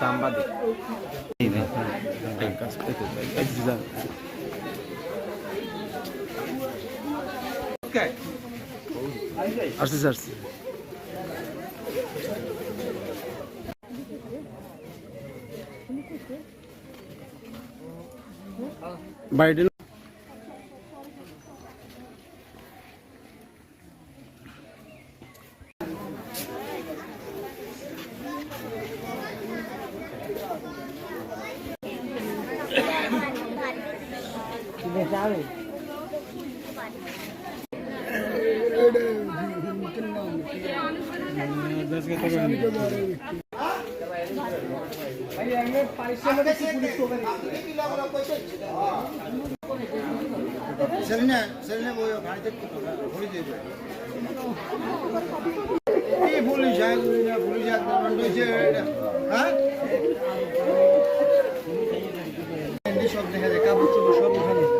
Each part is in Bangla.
সাংবাদিক। আসছে আসছে বাইডেন সেলিনা সেলিনা বই ভাড়িতে ভরি দেবে কি পুলিশ আইগুলি না পুলিশ আক্রমণ হয়েছে হ্যাঁ? এমনি সব দেখা যায় কাপড় চোপড় সব ওখানে।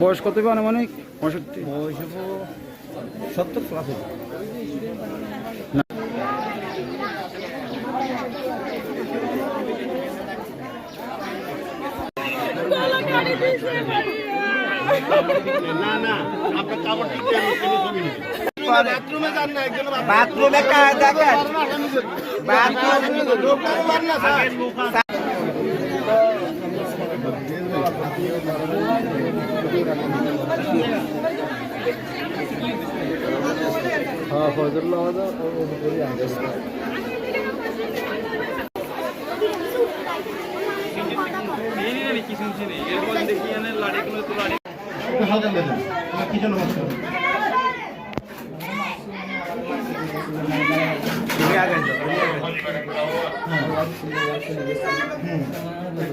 বয়স কত হবে আনুমানিক? পঁয়ষট্টি। বয়স সত্তর প্লাস বাথরুমে ফজলুল্লাহ হালকা বেতন কি জন্য হচ্ছে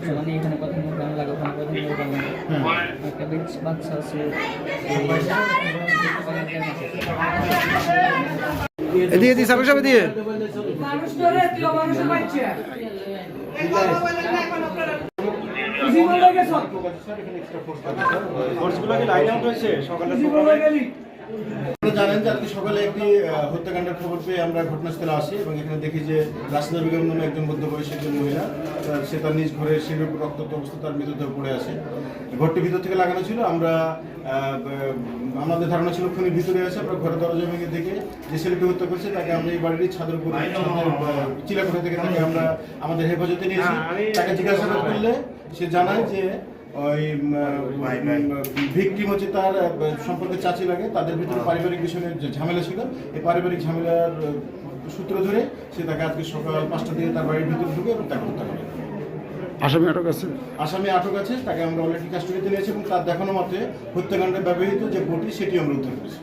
মানে এখানে কথা মুখ গান লাগে ওখানে কথা মুখ গান লাগে একটা বেশ- বাচ্চা আছে। এদিকে এদি সামনে সামনে দিয়ে মানুষ জানেন যে আজকে সকালে একটি হত্যাকাণ্ডের খবর পেয়ে আমরা ঘটনাস্থলে আসি এবং এখানে দেখি যে রাসনা বেগম নামে একজন মধ্যবয়সী একজন মহিলা সে তার নিজ ঘরে শিশুর রক্তাক্ত অবস্থা তার মৃতদেহ পড়ে আছে। ঘরটি ভিতর থেকে লাগানো ছিল আমরা আমাদের ধারণা ছিল খুনি ভিতরে আছে আমরা ঘরের দরজা ভেঙে দেখে যে ছেলেটি হত্যা করছে তাকে আমরা এই বাড়ির ছাদের উপর চিলাকোঠা থেকে তাকে আমরা আমাদের হেফাজতে নিয়েছি। তাকে জিজ্ঞাসাবাদ করলে সে জানায় যে ওই ভিকটিম হচ্ছে তার সম্পর্কে চাচি লাগে। তাদের ভিতরে পারিবারিক বিষয়ে যে ঝামেলা ছিল এই পারিবারিক ঝামেলার সূত্র ধরে সে তাকে আজকে সকাল পাঁচটা দিকে তার বাড়ির ভিতরে ঢুকে এবং তাকে হত্যা করে। আসামি আটক আছে? আসামি আটক আছে তাকে আমরা অলরেডি কাস্টডিতে নিয়েছি এবং তার দেখানো মতে হত্যাকাণ্ডে ব্যবহৃত যে বটি সেটি আমরা উদ্ধার করেছি।